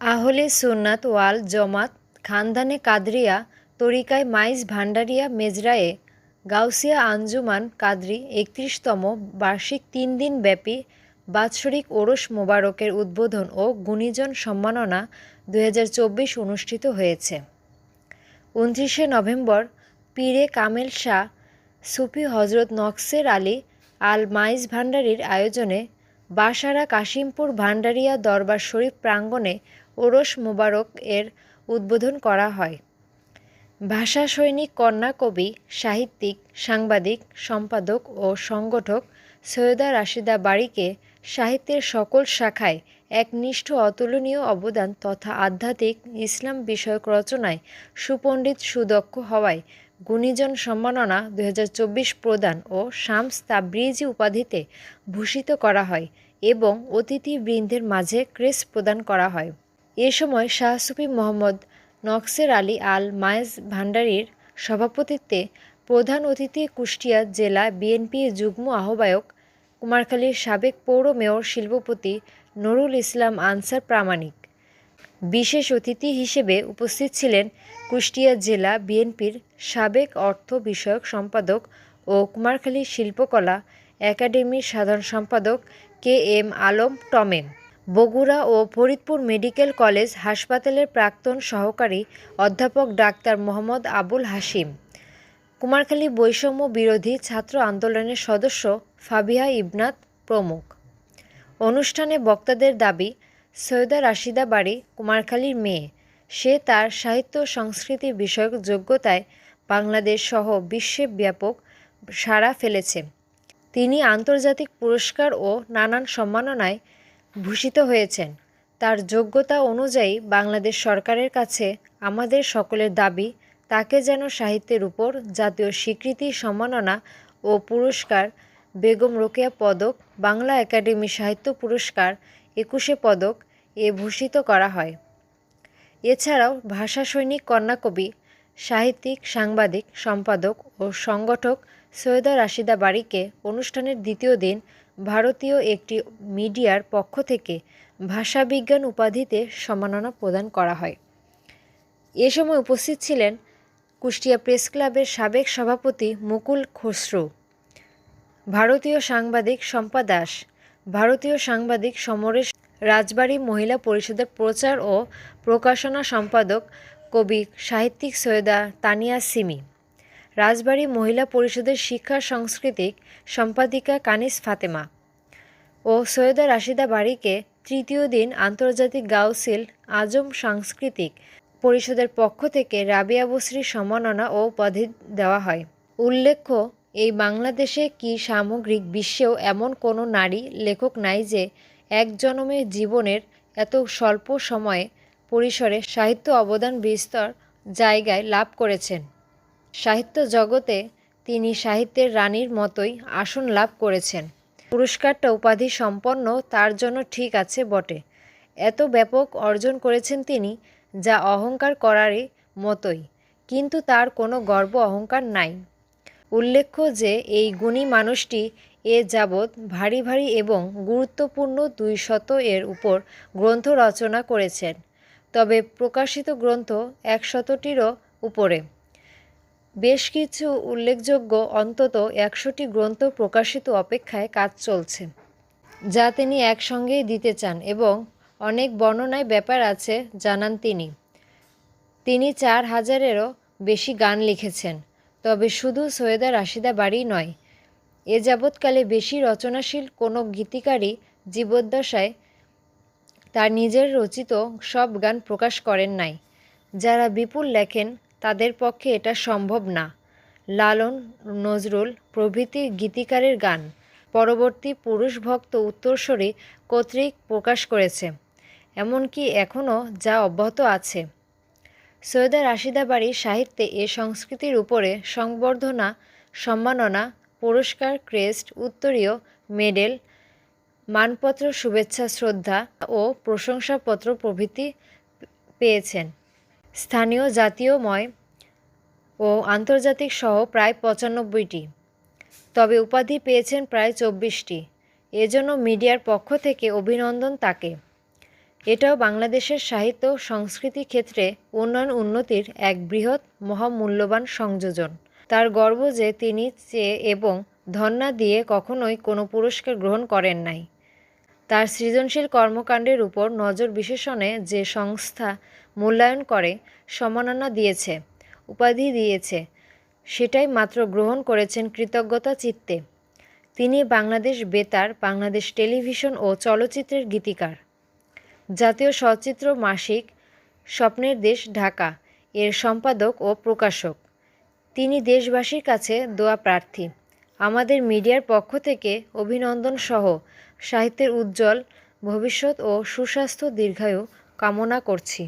আহলে সুন্নাত ওয়াল জমাত খানদানে কাদরিয়া তরিকায় মাইজ ভান্ডারিয়া মেজরায়ে গাউসিয়া আঞ্জুমান কাদরি একত্রিশতম বার্ষিক তিন দিন ব্যাপী বাৎসরিক ওরস মোবারকের উদ্বোধন ও গুণীজন সম্মাননা দু হাজার চব্বিশ অনুষ্ঠিত হয়েছে। উনত্রিশে নভেম্বর পীরে কামেল শাহ সুফি হজরত নকসের আলী আল মাইজ ভান্ডারির আয়োজনে বাসারা কাশিমপুর ভান্ডারিয়া দরবার শরীফ প্রাঙ্গণে ওরস মোবারক এর উদ্বোধন করা হয়। ভাষা সৈনিক কন্যা কবি সাহিত্যিক, সাংবাদিক, সম্পাদক ও সংগঠক সৈয়দা রাশিদা বাড়িকে সাহিত্যের সকল শাখায় এক একনিষ্ঠ অতুলনীয় অবদান তথা আধ্যাত্মিক ইসলাম বিষয়ক রচনায় সুপণ্ডিত সুদক্ষ হওয়ায় গুণীজন সম্মাননা দু হাজার চব্বিশ প্রদান ও শামস তাবরিজি উপাধিতে ভূষিত করা হয় এবং অতিথিবৃন্দের মাঝে ক্রেস প্রদান করা হয়। এ সময় শাহ সুফি মোহাম্মদ নকসের আলী আল মায়েজ ভান্ডারীর সভাপতিত্বে প্রধান অতিথি কুষ্টিয়া জেলা বিএনপির যুগ্ম আহ্বায়ক কুমারখালীর সাবেক পৌর মেয়র শিল্পপতি নুরুল ইসলাম আনসার প্রামাণিক। বিশেষ অতিথি হিসেবে উপস্থিত ছিলেন কুষ্টিয়া জেলা বিএনপির সাবেক অর্থ বিষয়ক সম্পাদক ও কুমারখালী শিল্পকলা একাডেমির সাধারণ সম্পাদক K M Alam Tom and. Bogura ও ফরিদপুর মেডিকেল কলেজ হাসপাতালের প্রাক্তন সহকারী অধ্যাপক ডাক্তার মোহাম্মদ আবুল হাসিম কুমারখালী বৈষম্য বিরোধী ছাত্র আন্দোলনের সদস্য ফাবিহা ইবনাত প্রমুখ। অনুষ্ঠানে বক্তাদের দাবি, সৈয়দা রাশিদা বাড়ি, কুমারখালীর মেয়ে, সে তার সাহিত্য সংস্কৃতি বিষয়ক যোগ্যতায় বাংলাদেশ সহ বিশ্বে ব্যাপক সাড়া ফেলেছে। তিনি আন্তর্জাতিক পুরস্কার ও নানান সম্মাননায় ভূষিত হয়েছেন। তার যোগ্যতা অনুযায়ী বাংলাদেশ সরকারের কাছে আমাদের সকলের দাবি, তাকে যেন সাহিত্যের উপর জাতীয় স্বীকৃতি, সম্মাননা ও পুরস্কার, বেগম রোকেয়া পদক, বাংলা একাডেমি সাহিত্য পুরস্কার, একুশে পদক এ ভূষিত করা হয়। এছাড়াও ভাষা সৈনিক কন্যাকবি সাহিত্যিক, সাংবাদিক, সম্পাদক ও সংগঠক সৈয়দা রাশিদা বাড়িকে অনুষ্ঠানের দ্বিতীয় দিন ভারতীয় একটি মিডিয়ার পক্ষ থেকে ভাষাবিজ্ঞান উপাধিতে সম্মাননা প্রদান করা হয়। এ সময় উপস্থিত ছিলেন কুষ্টিয়া প্রেস ক্লাবের সাবেক সভাপতি মুকুল খসরু, ভারতীয় সাংবাদিক শম্পা দাস, ভারতীয় সাংবাদিক সমরেশ রাজবাড়ী মহিলা পরিষদের প্রচার ও প্রকাশনা সম্পাদক কবি, সাহিত্যিক সৈয়দা তানিয়া সিমি। রাজবাড়ী মহিলা পরিষদের শিক্ষা সাংস্কৃতিক সম্পাদিকা কানিস ফাতেমা ও সৈয়দা রাশিদা বাড়িকে তৃতীয় দিন আন্তর্জাতিক গাউসিল আজম সাংস্কৃতিক পরিষদের পক্ষ থেকে রাবিয়া বসরি সম্মাননা ও উপাধি দেওয়া হয়। উল্লেখ্য, এই বাংলাদেশে কি সামগ্রিক বিশ্বেও এমন কোনো নারী লেখক নাই যে এক জনমের জীবনের এত স্বল্প সময়ে পরিসরে সাহিত্য অবদান বিস্তর জায়গায় লাভ করেছেন। সাহিত্য জগতে তিনি সাহিত্যের রানীর মতোই আসন লাভ করেছেন। পুরস্কারটা উপাধি সম্পন্ন তার জন্য ঠিক আছে বটে। এত ব্যাপক অর্জন করেছেন তিনি যা অহংকার করারই মতোই, কিন্তু তার কোনো গর্ব অহংকার নাই। উল্লেখ্য যে এই গুণী মানুষটি এ যাবৎ ভারী ভারী এবং গুরুত্বপূর্ণ দুই শত এর উপর গ্রন্থ রচনা করেছেন। তবে প্রকাশিত গ্রন্থ একশতটিরও উপরে। বেশ কিছু উল্লেখযোগ্য অন্তত একশোটি গ্রন্থ প্রকাশিত অপেক্ষায় কাজ চলছে, যা তিনি একসঙ্গেই দিতে চান এবং অনেক বর্ণনায় ব্যাপার আছে জানান তিনি। তিনি চার হাজারেরও বেশি গান লিখেছেন, তবে শুধু সৈয়দা রাশিদা বাড়ি নয়, এ যাবৎকালে বেশি রচনাশীল কোনো গীতিকারই জীবদ্দশায় তার নিজের রচিত সব গান প্রকাশ করেন নাই। যারা বিপুল লেখেন, তাদের পক্ষে এটা সম্ভব না। লালন, নজরুল প্রভৃতি গীতিকারের গান। পরবর্তী পুরুষ ভক্ত উত্তরস্বরী কর্তৃক প্রকাশ করেছে। এমনকি এখনও যা অব্যাহত আছে। সৈয়দা রাশিদা বাড়ি সাহিত্যে এ সংস্কৃতির উপরে সংবর্ধনা, সম্মাননা, পুরস্কার, ক্রেস্ট, উত্তরীয়, মেডেল মানপত্র, শুভেচ্ছা, শ্রদ্ধা ও প্রশংসাপত্র প্রভৃতি পেয়েছেন। স্থানীয় জাতীয়ময় ও আন্তর্জাতিক সহ প্রায় পঁচানব্বইটি। তবে উপাধি পেয়েছেন প্রায় চব্বিশটি। এজন্য মিডিয়ার পক্ষ থেকে অভিনন্দন তাকে। এটাও বাংলাদেশের সাহিত্য সংস্কৃতি ক্ষেত্রে উন্নয়ন উন্নতির এক বৃহৎ মহামূল্যবান সংযোজন। তার গর্ব যে তিনি চেয়ে এবং ধন্যা দিয়ে কখনোই কোনো পুরস্কার গ্রহণ করেন নাই। তার সৃজনশীল কর্মকাণ্ডের উপর নজর বিশেষণে যে সংস্থা মূল্যায়ন করে, সম্মাননা দিয়েছে, উপাধি দিয়েছে, সেটাই মাত্র গ্রহণ করেছেন কৃতজ্ঞতা চিত্তে। তিনি বাংলাদেশ বেতার, বাংলাদেশ টেলিভিশন ও চলচ্চিত্রের গীতিকার। জাতীয় সচিত্র মাসিক, স্বপ্নের দেশ ঢাকা, এর সম্পাদক ও প্রকাশক। তিনি দেশবাসীর কাছে দোয়া প্রার্থী। আমাদের মিডিয়ার পক্ষ থেকে অভিনন্দন সহ সাহিত্যের উজ্জ্বল ভবিষ্যৎ ও সুস্বাস্থ্য দীর্ঘায়ু কামনা করছি।